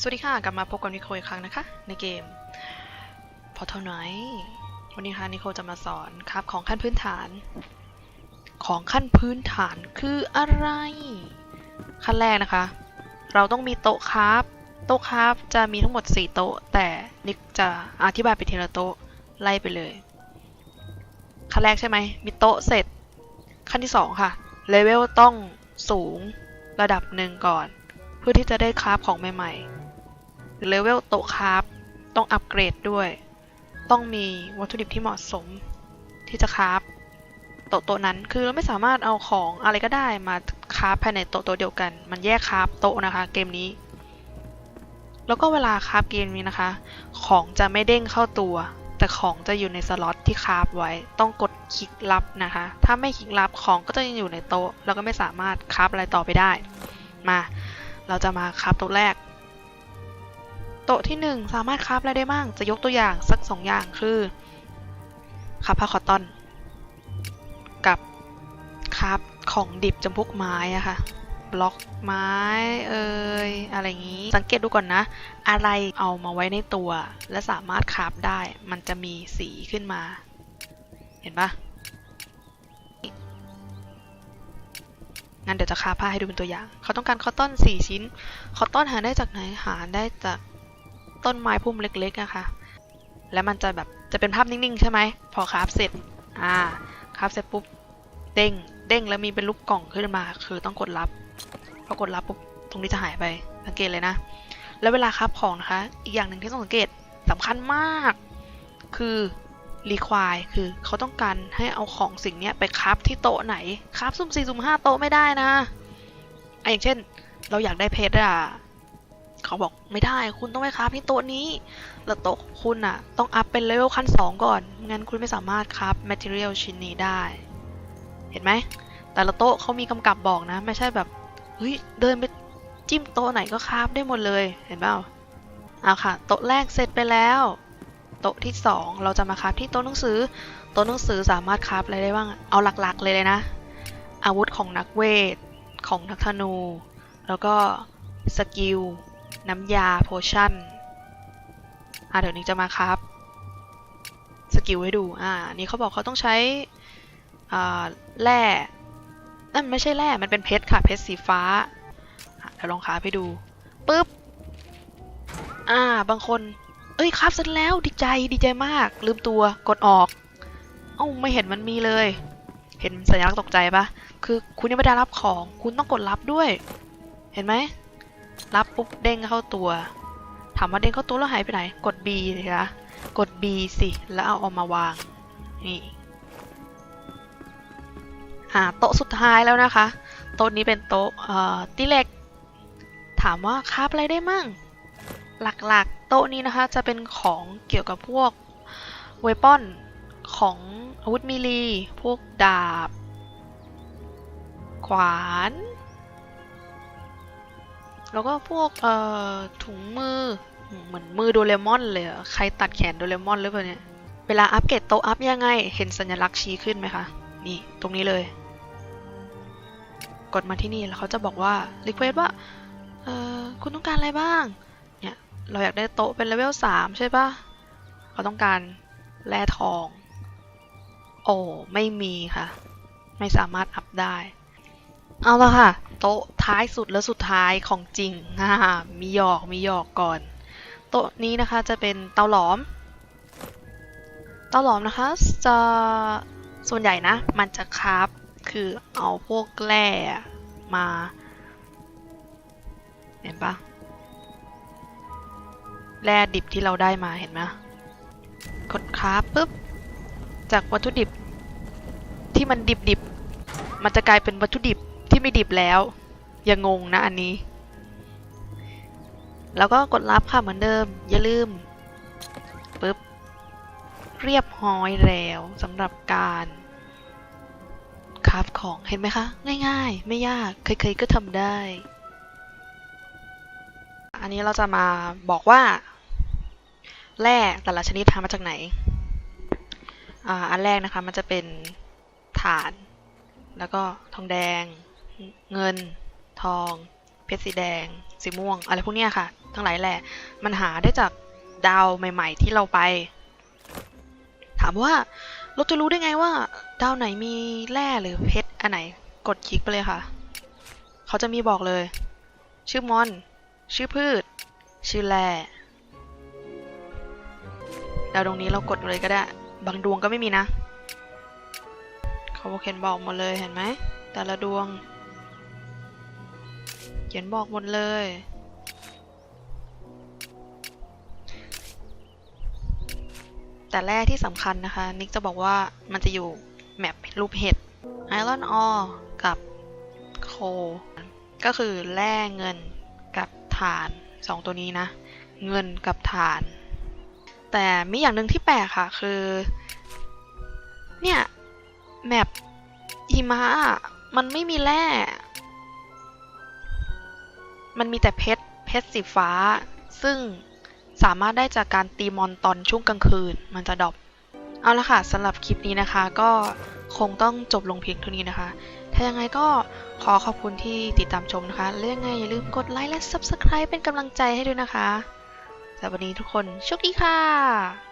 สวัสดีค่ะ กลับมาพบกับนิโคอีกครั้งนะคะ ในเกมพอเท่าไหนวันนี้ค่ะนิโคจะมาสอนครับของขั้นพื้นฐาน ของขั้นพื้นฐานคืออะไร ขั้นแรกนะคะ เราต้องมีโต๊ะครับโต๊ะครับจะมีทั้งหมด 4 โต๊ะ แต่นิกจะอธิบายไปทีละโต๊ะไล่ไปเลย ขั้นแรกใช่ไหมมีโต๊ะเสร็จ ขั้นที่ 2 ค่ะเลเวลต้องสูงระดับหนึ่งก่อน เพื่อที่จะได้คราฟของใหม่ๆ เลเวลโต๊ะคราฟต้องอัปเกรดด้วย ต้องมีวัตถุดิบที่เหมาะสมที่จะคราฟโต๊ะโต๊ะนั้นคือเราไม่สามารถเอาของอะไรก็ได้มาคราฟภายในโต๊ะโต๊ะเดียวกัน มันแยกคราฟโต๊ะนะคะ เกมนี้ แล้วก็เวลาคราฟเกมนี้นะคะ ของจะไม่เด้งเข้าตัว แต่ของจะอยู่ในสล็อตที่คราฟไว้ ต้องกดคลิกลับนะคะ ถ้าไม่คลิกลับของก็จะยังอยู่ในโต๊ะ แล้วก็ไม่สามารถคราฟอะไรต่อไปได้ มา เราจะมาคราฟโต๊ะแรก โต๊ะที่ 1 สามารถคราฟอะไรได้บ้าง จะยกตัวอย่างสัก 2 อย่างคือคราฟผ้าคอตตอน กับคราฟของดิบจำพวกไม้อะค่ะบล็อกไม้เอ่ยอะไรอย่างนี้ สังเกตดูก่อนนะ อะไรเอามาไว้ในตัว และสามารถคราฟได้ มันจะมีสีขึ้นมา เห็นปะงั้นเดี๋ยวจะคาผ้าให้ดูเป็นตัวอย่าง เขาต้องการคอตตอน 4 ชิ้น คอตตอนหาได้จากไหน หาได้จาก ต้นไม้พุ่มเล็กๆอะค่ะ แล้วมันจะแบบจะเป็นภาพนิ่งๆ ใช่ไหม พอคราฟเสร็จ อ่าคราฟเสร็จปุ๊บ เด้ง เด้งแล้วมีเป็นลูกกล่องขึ้นมา คือต้องกดรับ พอกดรับปุ๊บ ตรงนี้จะหายไป สังเกตเลยนะ แล้วเวลาคราฟของนะคะ อีกอย่างหนึ่งที่ต้องสังเกตสำคัญมาก คือรีควายคือเขาต้องการให้เอาของสิ่งนี้ไปคราฟที่โต๊ะไหนคราฟสุ่มสี่สุ่มห้าโต๊ะไม่ได้นะอะอย่างเช่น เราอยากได้เพชรอะ เขาบอกไม่ได้คุณต้องไปคราฟที่โต๊ะนี้ แล้วโต๊ะคุณอะต้องอัพเป็นเลเวลขั้นสองก่อนงั้นคุณไม่สามารถคราฟแมทเทียลชิ้นนี้ได้ เห็นไหม แต่ละโต๊ะเขามีกำกับบอกนะ ไม่ใช่แบบเฮ้ยเดินไปจิ้มโต๊ะไหนก็คราฟได้หมดเลยเห็นเปล่าเอาค่ะ โต๊ะแรกเสร็จไปแล้ว โต๊ะที่ 2 เราจะมาคราฟที่โต๊ะหนังสือ โต๊ะหนังสือสามารถคราฟอะไรได้บ้างเอาหลักๆ เลยเลยนะ อาวุธของนักเวทของนักธนู แล้วก็สกิล น้ำยาโพชั่น อะเดี๋ยวนี้จะมาคราฟสกิลให้ดู อ่า นี่เขาบอกเขาต้องใช้อ่าแร่นั่นไม่ใช่แร่ มันเป็นเพชรค่ะ เพชรสีฟ้าเดี๋ยวลองคราฟให้ดู ปึ๊บ อ่า บางคน เอ้ยคราฟเสร็จแล้วดีใจดีใจมาก ลืมตัวกดออก เอ้าไม่เห็นมันมีเลย เห็นสัญลักษณ์ตกใจปะคือคุณยังไม่ได้รับของ คุณต้องกดรับด้วย เห็นไหม รับปุ๊บเด้งเข้าตัว ถามว่าเด้งเข้าตัวแล้วหายไปไหน กด B เลยนะกด B สิ แล้วเอาออกมาวาง นี่อ่าโต๊ะสุดท้ายแล้วนะคะ โต๊ะนี้เป็นโต๊ะเอ่อติเล็ก ถามว่าคาฟอะไรได้มั่ง หลักๆ โต๊ะนี้นะคะจะเป็นของเกี่ยวกับพวกเวปอนของอาวุธมีลี พวกดาบ ขวาน แล้วก็พวกเอ่อถุงมือเหมือนมือโดเรมอนเลยใครตัดแขนโดเรมอนหรือเปล่าเนี่ยเวลาอัปเกรดโต๊ะอัพยังไง เห็นสัญลักษณ์ชี้ขึ้นไหมคะ นี่ตรงนี้เลย กดมาที่นี่แล้วเขาจะบอกว่ารีเควสว่าเออคุณต้องการอะไรบ้าง เนี่ยเราอยากได้โต๊ะเป็นเลเวล3ใช่ปะเขาต้องการแร่ทอง โอ้ไม่มีค่ะ ไม่สามารถอัพได้ เอาละค่ะ โต๊ะท้ายสุดและสุดท้ายของจริงอ่ามีหยอกมีหยอกก่อน โต๊ะนี้นะคะจะเป็นเตาหลอม เตาหลอมนะคะจะส่วนใหญ่นะ มันจะคราฟคือเอาพวกแร่มาเห็นปะแร่ดิบที่เราได้มาเห็นไหมกดคราฟปุ๊บ จากวัตถุดิบที่มันดิบดิบๆมันจะกลายเป็นวัตถุดิบ ที่ไม่ดิบแล้ว อย่างงงนะอันนี้ แล้วก็กดรับค่ะเหมือนเดิม อย่าลืมปุ๊บเรียบร้อยแล้วสำหรับการคราฟของเห็นไหมคะ ง่ายๆ ไม่ยากใครๆก็ทำได้ อันนี้เราจะมาบอกว่าแร่แต่ละชนิดทำมาจากไหนอ่าอันแรกนะคะมันจะเป็นถ่าน แล้วก็ทองแดง เงิน ทอง เพชรสีแดง สีม่วง อะไรพวกเนี้ยค่ะ ทั้งหลายแหละ มันหาได้จากดาวใหม่ ๆ ที่เราไป ถามว่าเราจะรู้ได้ไงว่า ดาวไหนมีแร่หรือเพชรอันไหน กดคลิกไปเลยค่ะ เขาจะมีบอกเลย ชื่อมอน ชื่อพืช ชื่อแร่ดาวดวงนี้เรากดเลยก็ได้ บางดวงก็ไม่มีนะ เขาเขียนบอกหมดเลยเห็นไหม แต่ละดวง เขียนบอกหมดเลย แต่แรกที่สำคัญนะคะ นิกจะบอกว่ามันจะอยู่แมปรูปเห็ด Iron Ore กับโค ก็คือแร่เงินกับถ่านสองตัวนี้นะ เงินกับถ่าน แต่มีอย่างหนึ่งที่แปลกค่ะคือ เนี่ย แมปหิมะมันไม่มีแร่ มันมีแต่เพชร เพชรสีฟ้า ซึ่งสามารถได้จากการตีมอนตอนช่วงกลางคืน มันจะดรอปเอาละค่ะสำหรับคลิปนี้นะคะ ก็คงต้องจบลงเพียงเท่านี้นะคะ ถ้ายังไงก็ขอขอบคุณที่ติดตามชมนะคะและยังไงอย่าลืมกดไลค์และ Subscribe เป็นกำลังใจให้ด้วยนะคะสำหรับวันนี้ทุกคนโชคดีค่ะ